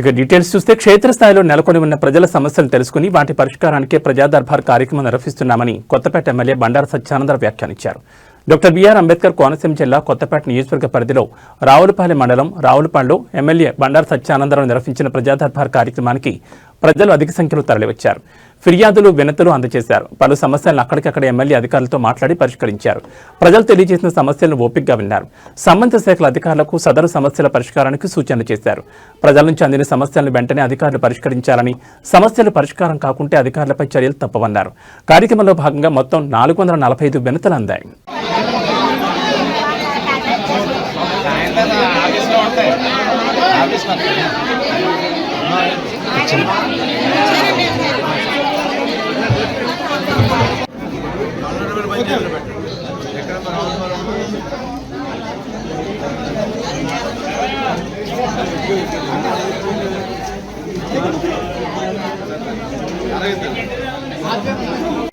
ఇక డీటెయిల్స్ చూస్తే క్షేత్రస్థాయిలో నెలకొని ఉన్న ప్రజల సమస్యలు తెలుసుకుని వాటి పరిష్కారానికే ప్రజాదర్బార్ కార్యక్రమం నిర్వహిస్తున్నామని కొత్తపేట ఎమ్మెల్యే బండారు సత్యానందరావు వ్యాఖ్యానించారు. డాక్టర్ బిఆర్ అంబేద్కర్ కోనసీమ జిల్లా కొత్తపేట నియోజకవర్గ పరిధిలో రావులపాలెం మండలం రావులపాడులో ఎమ్మెల్యే బండారు సత్యానందరావు నిర్వహించిన ప్రజాదర్బార్ కార్యక్రమానికి ప్రజలు అధిక సంఖ్యలో తరలివచ్చారు. ఫిర్యాదులు వినతులు అందజేశారు. పలు సమస్యలను అక్కడికక్కడ ఎమ్మెల్యే అధికారులతో మాట్లాడి పరిష్కరించారు. ప్రజలు తెలియజేసిన సమస్యలను ఓపికగా విన్నారు. సంబంధిత శాఖల అధికారులకు సదరు సమస్యల పరిష్కారానికి సూచనలు చేశారు. ప్రజల నుంచి అందిన సమస్యలను వెంటనే అధికారులు పరిష్కరించాలని సమస్యలు పరిష్కారం కాకుంటే అధికారులపై చర్యలు తప్పవన్నారు. కార్యక్రమంలో భాగంగా మొత్తం నాలుగు వందల నలభై ఐదు వినతులు అందాయి.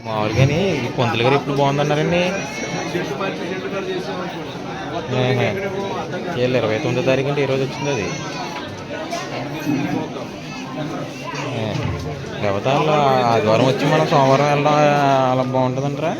మామూలుగాని ఈ పొంతులు గారు ఎప్పుడు బాగుందన్నారండి ఏహే. వీళ్ళు ఇరవై తొమ్మిదో తారీఖు అంటే ఈ రోజు వచ్చింది అది. లేకపోతే వాళ్ళు ఆదివారం వచ్చి మనం సోమవారం వెళ్ళడం అలా బాగుంటుందంటారా?